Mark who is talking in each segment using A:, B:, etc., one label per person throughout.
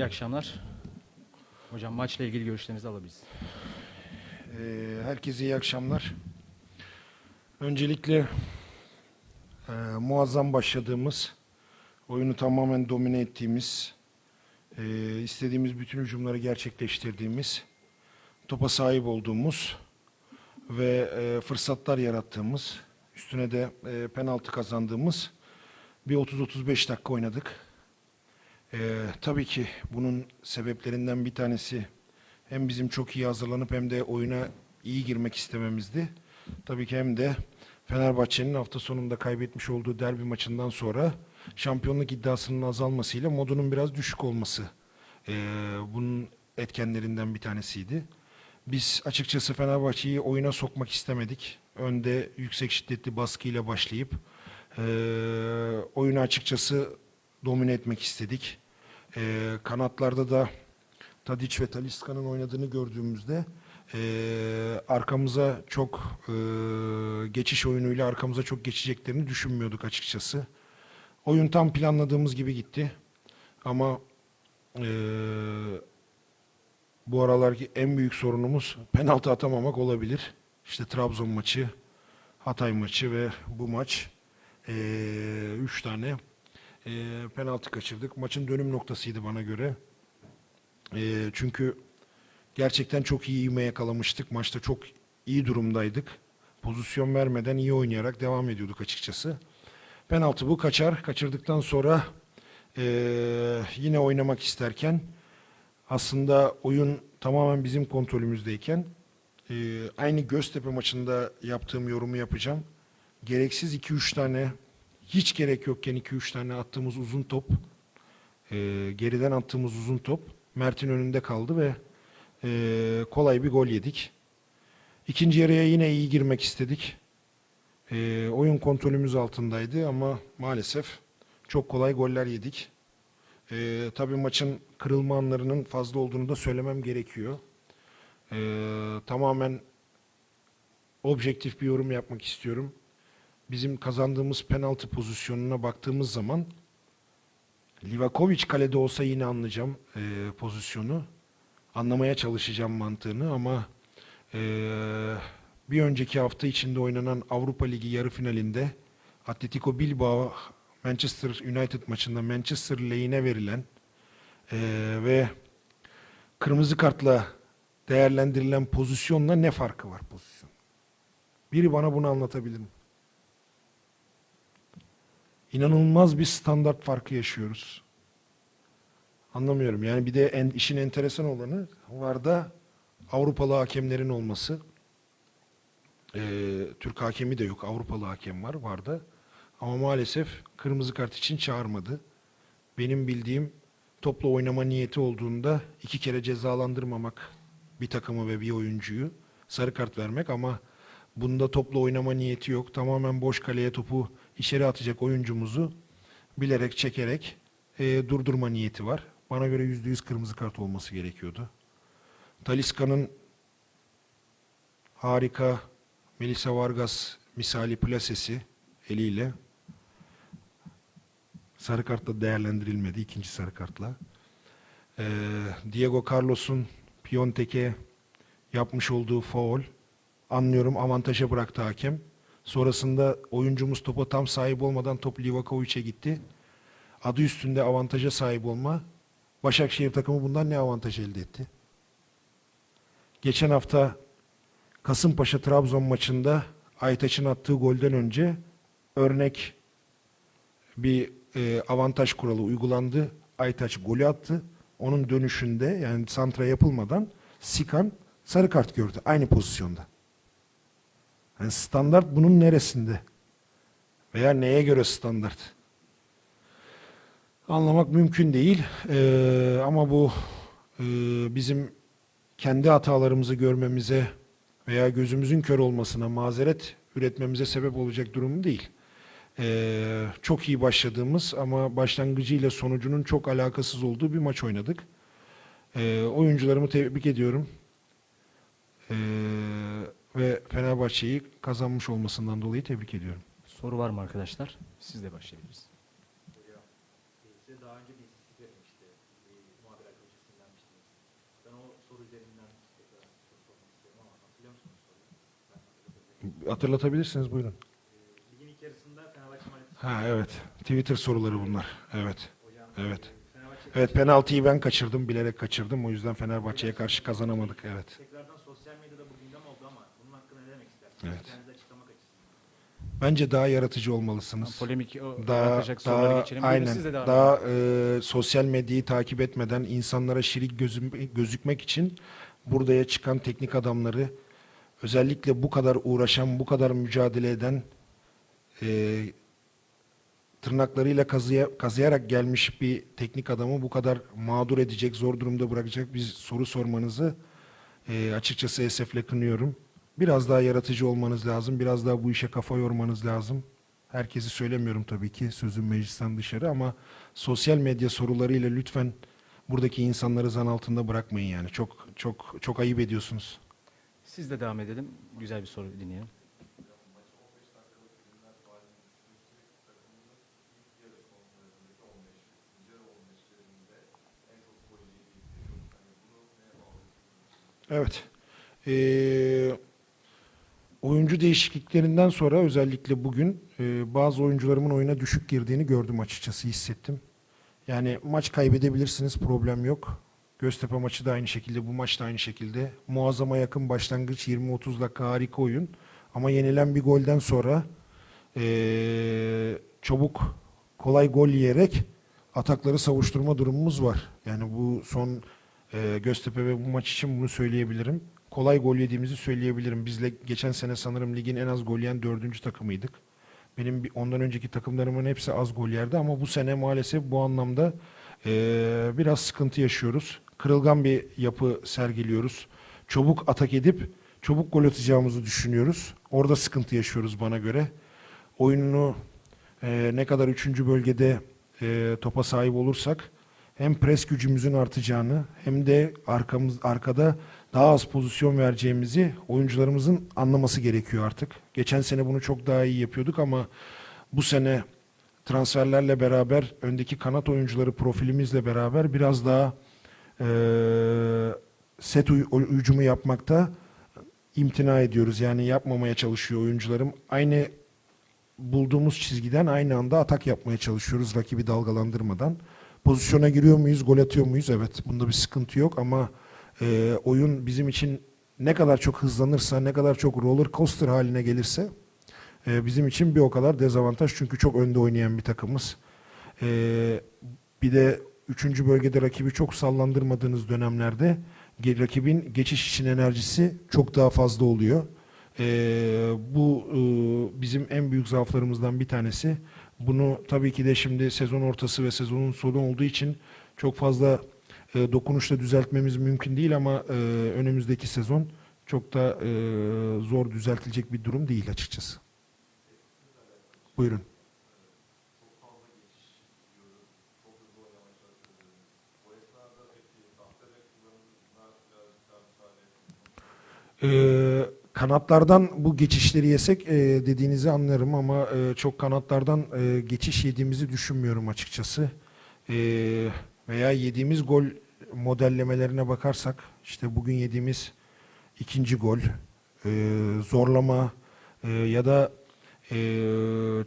A: İyi akşamlar. Hocam maçla ilgili görüşlerinizi alabiliriz.
B: Ee, herkese iyi akşamlar. Öncelikle e, muazzam başladığımız, oyunu tamamen domine ettiğimiz, e, istediğimiz bütün hücumları gerçekleştirdiğimiz, topa sahip olduğumuz ve e, fırsatlar yarattığımız, üstüne de e, penaltı kazandığımız bir 30-35 dakika oynadık. E, tabii ki bunun sebeplerinden bir tanesi hem bizim çok iyi hazırlanıp hem de oyuna iyi girmek istememizdi. Tabii ki hem de Fenerbahçe'nin hafta sonunda kaybetmiş olduğu derbi maçından sonra şampiyonluk iddiasının azalmasıyla modunun biraz düşük olması eee, bunun etkenlerinden bir tanesiydi. Biz açıkçası Fenerbahçe'yi oyuna sokmak istemedik. Önde yüksek şiddetli baskıyla başlayıp eee oyunu açıkçası domine etmek istedik. Eee, kanatlarda da Tadic ve Talisca'nın oynadığını gördüğümüzde eee, arkamıza çok eee, geçiş oyunuyla arkamıza çok geçeceklerini düşünmüyorduk açıkçası. Oyun tam planladığımız gibi gitti. Ama eee, bu aralarki en büyük sorunumuz penaltı atamamak olabilir. İşte Trabzon maçı, Hatay maçı ve bu maç eee, üç tane eee, penaltı kaçırdık. Maçın dönüm noktasıydı bana göre. Eee, çünkü gerçekten çok iyi ivme yakalamıştık. Maçta çok iyi durumdaydık. Pozisyon vermeden iyi oynayarak devam ediyorduk açıkçası. Penaltı bu kaçar. Kaçırdıktan sonra eee, yine oynamak isterken aslında oyun tamamen bizim kontrolümüzdeyken eee, aynı Göztepe maçında yaptığım yorumu yapacağım. Gereksiz 2-3 tane hiç gerek yokken 2-3 tane attığımız uzun top eee, geriden attığımız uzun top Mert'in önünde kaldı ve eee, kolay bir gol yedik. İkinci yarıya yine iyi girmek istedik. Eee, oyun kontrolümüz altındaydı ama maalesef çok kolay goller yedik. Eee tabii maçın kırılma anlarının fazla olduğunu da söylemem gerekiyor. Eee, tamamen objektif bir yorum yapmak istiyorum. Bizim kazandığımız penaltı pozisyonuna baktığımız zaman Livakovic kalede olsa yine anlayacağım eee, pozisyonu. Anlamaya çalışacağım mantığını ama eee, bir önceki hafta içinde oynanan Avrupa Ligi yarı finalinde Atletico Bilbao Manchester United maçında Manchester lehine verilen eee, ve kırmızı kartla değerlendirilen pozisyonla ne farkı var pozisyon? Biri bana bunu anlatabilir mi? İnanılmaz bir standart farkı yaşıyoruz. Anlamıyorum. Yani bir de en, işin enteresan olanı var da Avrupalı hakemlerin olması. Ee, Türk hakemi de yok. Avrupalı hakem var. Var da. Ama maalesef kırmızı kart için çağırmadı. Benim bildiğim topla oynama niyeti olduğunda iki kere cezalandırmamak bir takımı ve bir oyuncuyu sarı kart vermek ama bunda topla oynama niyeti yok. Tamamen boş kaleye topu içeri atacak oyuncumuzu bilerek çekerek e, durdurma niyeti var. Bana göre %100 kırmızı kart olması gerekiyordu. Talisca'nın harika Melissa Vargas misali plasesi eliyle sarı kartla değerlendirilmedi. ikinci sarı kartla. Ee, Diego Carlos'un Piontek'e yapmış olduğu faul anlıyorum avantaja bıraktı hakem. Sonrasında oyuncumuz topa tam sahip olmadan top Livakovic'e gitti. Adı üstünde avantaja sahip olma. Başakşehir takımı bundan ne avantaj elde etti? Geçen hafta Kasımpaşa Trabzon maçında Aytaç'ın attığı golden önce örnek bir e, avantaj kuralı uygulandı. Aytaç golü attı. Onun dönüşünde yani santra yapılmadan Sikan sarı kart gördü aynı pozisyonda. Yani standart bunun neresinde? Veya neye göre standart? Anlamak mümkün değil. Ee, ama bu e, bizim kendi hatalarımızı görmemize veya gözümüzün kör olmasına mazeret üretmemize sebep olacak durum değil. Ee, çok iyi başladığımız ama başlangıcıyla sonucunun çok alakasız olduğu bir maç oynadık. Ee, oyuncularımı tebrik ediyorum. Ee, ve Fenerbahçe'yi kazanmış olmasından dolayı tebrik ediyorum.
A: Soru var mı arkadaşlar? Siz de başlayabiliriz.
C: Size daha önce bir istatistik vermişti. Ee,
A: muhabir arkadaşısından vermiştiniz. Ben o soru üzerinden tekrar soru sormak istiyorum ama hatırlıyor musunuz soruyu? Ben hatırlatabilirim.
B: Hatırlatabilirsiniz buyurun.
A: Ligin ilk yarısında Fenerbahçe
B: Ha evet. Twitter soruları bunlar. Evet.
A: hocam
B: Evet.
A: e,
B: Evet penaltıyı ben kaçırdım. Bilerek kaçırdım. O yüzden Fenerbahçe'ye karşı kazanamadık. Evet.
A: tekrardan sosyal medyada bu gündem oldu ama bunun hakkında ne demek istersiniz?
B: Evet. Bence daha yaratıcı olmalısınız.
A: Polemik o,
B: daha
A: yaratacak
B: daha
A: geçelim. Buyurun,
B: aynen
A: siz de devam
B: daha e, sosyal medyayı takip etmeden insanlara şirik gözüm, gözükmek için buraya çıkan teknik adamları özellikle bu kadar uğraşan, bu kadar mücadele eden e, tırnaklarıyla kazıya, kazıyarak gelmiş bir teknik adamı bu kadar mağdur edecek, zor durumda bırakacak bir soru sormanızı e, açıkçası esefle kınıyorum. Biraz daha yaratıcı olmanız lazım, biraz daha bu işe kafa yormanız lazım. Herkesi söylemiyorum tabii ki sözüm meclisten dışarı ama sosyal medya sorularıyla lütfen buradaki insanları zan altında bırakmayın yani. Çok çok çok ayıp ediyorsunuz.
A: Siz de devam edelim. Güzel bir soru dinleyelim.
B: Evet. Ee, oyuncu değişikliklerinden sonra özellikle bugün e, bazı oyuncularımın oyuna düşük girdiğini gördüm açıkçası hissettim. Yani maç kaybedebilirsiniz problem yok. Göztepe maçı da aynı şekilde, bu maç da aynı şekilde. Muazzama yakın başlangıç 20-30 dakika harika oyun. Ama yenilen bir golden sonra e, çabuk kolay gol yiyerek atakları savuşturma durumumuz var. Yani bu son e, Göztepe ve bu maç için bunu söyleyebilirim. Kolay gol yediğimizi söyleyebilirim. Bizle geçen sene sanırım ligin en az gol yiyen dördüncü takımıydık. Benim ondan önceki takımlarımın hepsi az gol yerdi ama bu sene maalesef bu anlamda e, biraz sıkıntı yaşıyoruz. Kırılgan bir yapı sergiliyoruz. Çabuk atak edip çabuk gol atacağımızı düşünüyoruz. Orada sıkıntı yaşıyoruz bana göre. Oyununu e, ne kadar üçüncü bölgede e, topa sahip olursak hem pres gücümüzün artacağını hem de arkamız arkada daha az pozisyon vereceğimizi oyuncularımızın anlaması gerekiyor artık. Geçen sene bunu çok daha iyi yapıyorduk ama bu sene transferlerle beraber öndeki kanat oyuncuları profilimizle beraber biraz daha e, set hücumu yapmakta imtina ediyoruz. Yani yapmamaya çalışıyor oyuncularım. Aynı bulduğumuz çizgiden aynı anda atak yapmaya çalışıyoruz rakibi dalgalandırmadan. Pozisyona giriyor muyuz, gol atıyor muyuz? Evet, bunda bir sıkıntı yok ama e, oyun bizim için ne kadar çok hızlanırsa, ne kadar çok roller coaster haline gelirse e, bizim için bir o kadar dezavantaj. Çünkü çok önde oynayan bir takımız. E, bir de üçüncü bölgede rakibi çok sallandırmadığınız dönemlerde rakibin geçiş için enerjisi çok daha fazla oluyor. Ee, bu e, bizim en büyük zaaflarımızdan bir tanesi. Bunu tabii ki de şimdi sezon ortası ve sezonun sonu olduğu için çok fazla e, dokunuşla düzeltmemiz mümkün değil ama e, önümüzdeki sezon çok da e, zor düzeltilecek bir durum değil açıkçası. Buyurun. Ee, kanatlardan bu geçişleri yesek e, dediğinizi anlarım ama e, çok kanatlardan e, geçiş yediğimizi düşünmüyorum açıkçası. E, veya yediğimiz gol modellemelerine bakarsak işte bugün yediğimiz ikinci gol e, zorlama e, ya da e,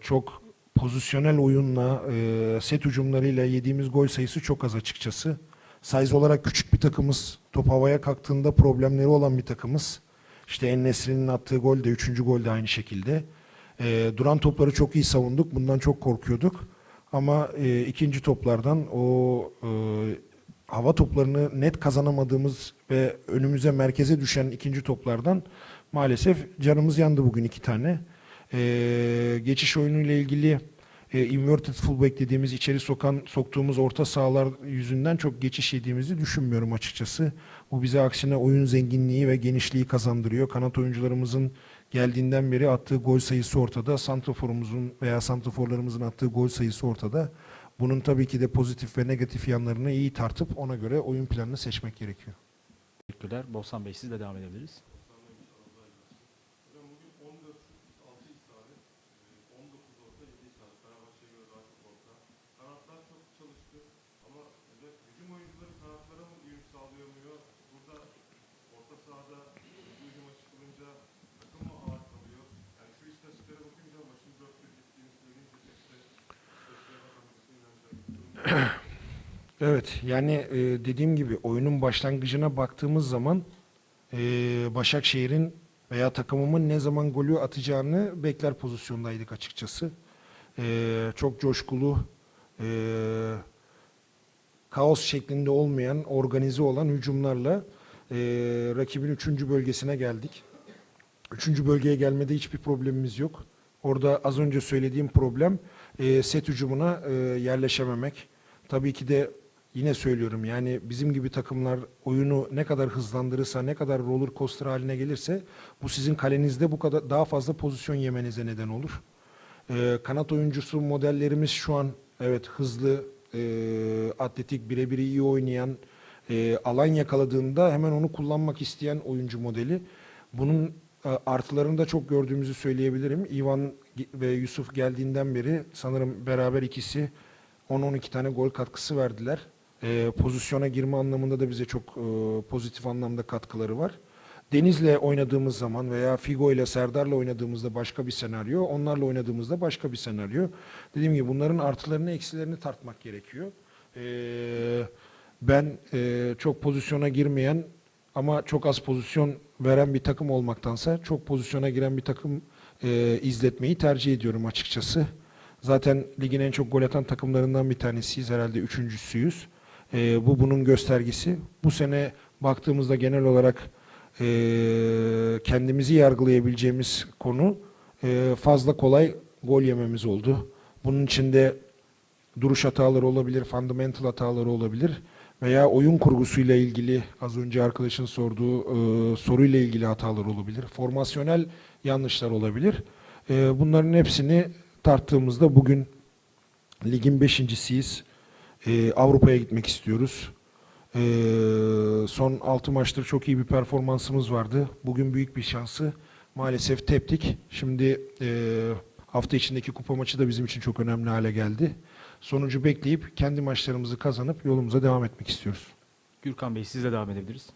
B: çok pozisyonel oyunla e, set hücumlarıyla yediğimiz gol sayısı çok az açıkçası. Size olarak küçük bir takımız. Top havaya kalktığında problemleri olan bir takımız. İşte En-Nesyri'nin attığı gol de, üçüncü gol de aynı şekilde. Ee, duran topları çok iyi savunduk. Bundan çok korkuyorduk. Ama e, ikinci toplardan o e, hava toplarını net kazanamadığımız ve önümüze merkeze düşen ikinci toplardan maalesef canımız yandı bugün iki tane. Ee, geçiş oyunuyla ilgili e, inverted fullback dediğimiz içeri sokan soktuğumuz orta sahalar yüzünden çok geçiş yediğimizi düşünmüyorum açıkçası. Bu bize aksine oyun zenginliği ve genişliği kazandırıyor. Kanat oyuncularımızın geldiğinden beri attığı gol sayısı ortada. Santraforumuzun veya santraforlarımızın attığı gol sayısı ortada. Bunun tabii ki de pozitif ve negatif yanlarını iyi tartıp ona göre oyun planını seçmek gerekiyor.
A: Teşekkürler. Bolsan Bey siz de devam edebiliriz.
C: Hocam bugün 14 şut 6 isabet, e, 19 orta 7 isabet. Fenerbahçe'ye göre daha çok orta. Kanatlar çok çalıştı ama özellikle hücum oyuncuları
B: Evet yani e, dediğim gibi oyunun başlangıcına baktığımız zaman e, Başakşehir'in veya takımımın ne zaman golü atacağını bekler pozisyondaydık açıkçası. E, çok coşkulu, kaos şeklinde olmayan, organize olan hücumlarla rakibin 3. bölgesine geldik. 3. bölgeye gelmede hiçbir problemimiz yok. Orada az önce söylediğim problem set hücumuna yerleşememek. Tabii ki de yine söylüyorum yani bizim gibi takımlar oyunu ne kadar hızlandırırsa, ne kadar roller coaster haline gelirse bu sizin kalenizde bu kadar daha fazla pozisyon yemenize neden olur. E, kanat oyuncusu modellerimiz şu an evet hızlı, e, atletik, birebir iyi oynayan, e, alan yakaladığında hemen onu kullanmak isteyen oyuncu modeli. Bunun e, artılarını da çok gördüğümüzü söyleyebilirim. Ivan ve Yusuf geldiğinden beri sanırım beraber ikisi 10-12 tane gol katkısı verdiler. E, pozisyona girme anlamında da bize çok e, pozitif anlamda katkıları var. Deniz'le oynadığımız zaman veya Figo ile Serdar'la oynadığımızda başka bir senaryo, onlarla oynadığımızda başka bir senaryo. Dediğim gibi bunların artılarını eksilerini tartmak gerekiyor. Ee, ben e, çok pozisyona girmeyen ama çok az pozisyon veren bir takım olmaktansa çok pozisyona giren bir takım e, izletmeyi tercih ediyorum açıkçası. Zaten ligin en çok gol atan takımlarından bir tanesiyiz. Herhalde üçüncüsüyüz. E, bu bunun göstergesi. Bu sene baktığımızda genel olarak e, kendimizi yargılayabileceğimiz konu e, fazla kolay gol yememiz oldu. Bunun içinde duruş hataları olabilir, fundamental hataları olabilir veya oyun kurgusuyla ilgili az önce arkadaşın sorduğu e, soruyla ilgili hatalar olabilir. Formasyonel yanlışlar olabilir. E, bunların hepsini tarttığımızda bugün ligin beşincisiyiz. E, Avrupa'ya gitmek istiyoruz. E, son 6 maçtır çok iyi bir performansımız vardı. Bugün büyük bir şansı maalesef teptik. Şimdi e, hafta içindeki kupa maçı da bizim için çok önemli hale geldi. Sonucu bekleyip kendi maçlarımızı kazanıp yolumuza devam etmek istiyoruz.
D: Gürkan Bey sizle devam edebiliriz.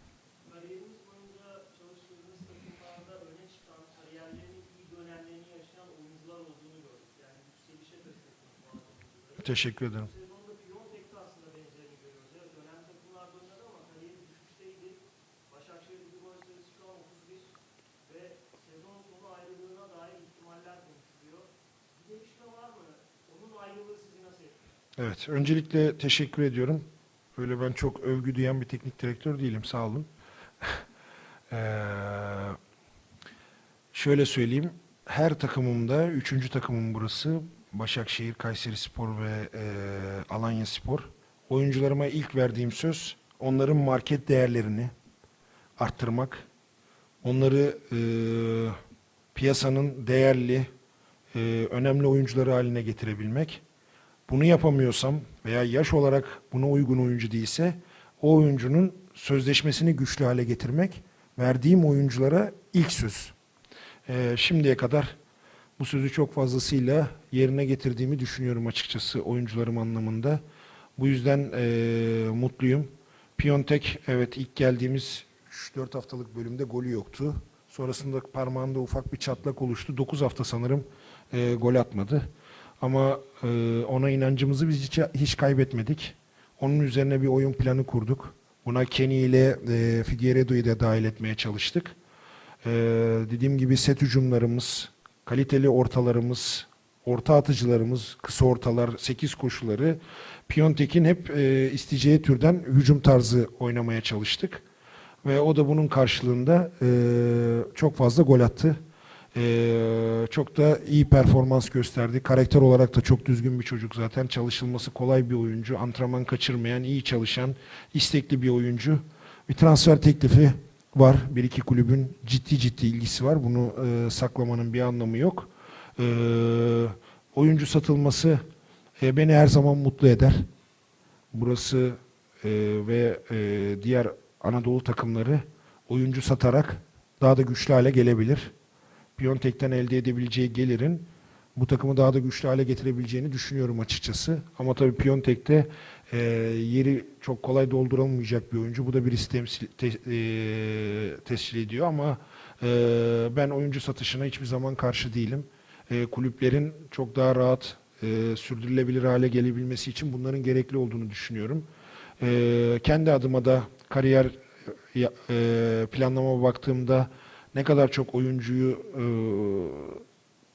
E: Kariyeriniz boyunca çalıştığınız takımlarda öne çıkan, kariyerlerinin iyi dönemlerini yaşayan oyuncular olduğunu gördük. Yani yükselişe taşıyorsunuz bazı oyuncuları.
B: Teşekkür ederim.
E: Bu sezonda Piontek'te aslında benzerini görüyoruz. Evet dönem takımlarda oynadı ama kariyeri düşüşteydi. Başakşehir Ligi gol sayısı şu an 31 ve sezon sonu ayrılığına dair ihtimaller konuşuluyor. Bir gelişme var mı? Onun ayrılığı sizi nasıl etkiledi?
B: Evet, öncelikle teşekkür ediyorum. Öyle ben çok övgü duyan bir teknik direktör değilim, sağ olun. Eee, şöyle söyleyeyim, her takımımda, üçüncü takımım burası, Başakşehir, Kayseri Spor ve eee Alanya Spor. Oyuncularıma ilk verdiğim söz, onların market değerlerini arttırmak, onları eee, piyasanın değerli, eee, önemli oyuncuları haline getirebilmek. Bunu yapamıyorsam veya yaş olarak buna uygun oyuncu değilse o oyuncunun sözleşmesini güçlü hale getirmek verdiğim oyunculara ilk söz. Ee, şimdiye kadar bu sözü çok fazlasıyla yerine getirdiğimi düşünüyorum açıkçası oyuncularım anlamında. Bu yüzden eee, mutluyum. Piontek evet ilk geldiğimiz 3-4 haftalık bölümde golü yoktu. Sonrasında parmağında ufak bir çatlak oluştu. 9 hafta sanırım eee, gol atmadı. Ama e, ona inancımızı biz hiç, hiç kaybetmedik. Onun üzerine bir oyun planı kurduk. Buna Kenny ile e, Figueiredo'yu da dahil etmeye çalıştık. E, dediğim gibi set hücumlarımız, kaliteli ortalarımız, orta atıcılarımız, kısa ortalar, 8 koşuları Piontek'in hep e, isteyeceği türden hücum tarzı oynamaya çalıştık. Ve o da bunun karşılığında e, çok fazla gol attı. Ee, çok da iyi performans gösterdi. Karakter olarak da çok düzgün bir çocuk zaten. Çalışılması kolay bir oyuncu. Antrenman kaçırmayan, iyi çalışan, istekli bir oyuncu. Bir transfer teklifi var. Bir iki kulübün ciddi ciddi ilgisi var. Bunu e, saklamanın bir anlamı yok. Ee, oyuncu satılması e, beni her zaman mutlu eder. Burası e, ve e, diğer Anadolu takımları oyuncu satarak daha da güçlü hale gelebilir. Piontek'ten elde edebileceği gelirin bu takımı daha da güçlü hale getirebileceğini düşünüyorum açıkçası. Ama tabii Piontek'te e, yeri çok kolay doldurulamayacak bir oyuncu. Bu da birisi temsil, te, e, tescil ediyor ama e, ben oyuncu satışına hiçbir zaman karşı değilim. E, kulüplerin çok daha rahat e, sürdürülebilir hale gelebilmesi için bunların gerekli olduğunu düşünüyorum. E, kendi adıma da kariyer ya- e, planlamama baktığımda ne kadar çok oyuncuyu e,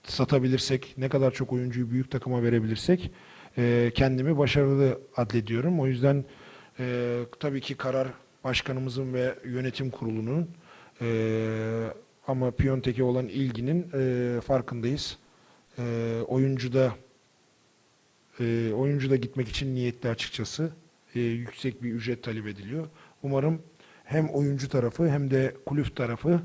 B: satabilirsek, ne kadar çok oyuncuyu büyük takıma verebilirsek e, kendimi başarılı adlediyorum. O yüzden e, tabii ki karar başkanımızın ve yönetim kurulunun e, ama Piyontek'e olan ilginin e, farkındayız. E, oyuncu da e, oyuncu da gitmek için niyetli açıkçası. E, yüksek bir ücret talep ediliyor. Umarım hem oyuncu tarafı hem de kulüp tarafı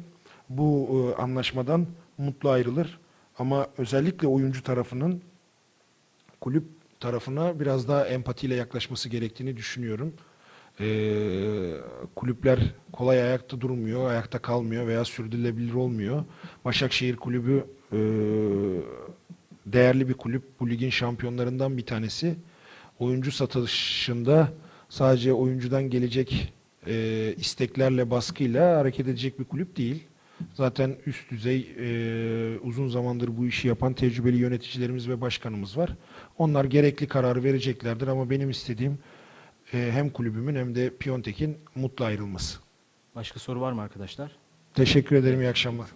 B: bu e, anlaşmadan mutlu ayrılır. Ama özellikle oyuncu tarafının kulüp tarafına biraz daha empatiyle yaklaşması gerektiğini düşünüyorum. Ee, kulüpler kolay ayakta durmuyor, ayakta kalmıyor veya sürdürülebilir olmuyor. Başakşehir Kulübü e, değerli bir kulüp. Bu ligin şampiyonlarından bir tanesi. Oyuncu satışında sadece oyuncudan gelecek e, isteklerle, baskıyla hareket edecek bir kulüp değil. Zaten üst düzey e, uzun zamandır bu işi yapan tecrübeli yöneticilerimiz ve başkanımız var. Onlar gerekli kararı vereceklerdir ama benim istediğim e, hem kulübümün hem de Piyontek'in mutlu ayrılması.
D: Başka soru var mı arkadaşlar?
B: Teşekkür ederim, iyi akşamlar.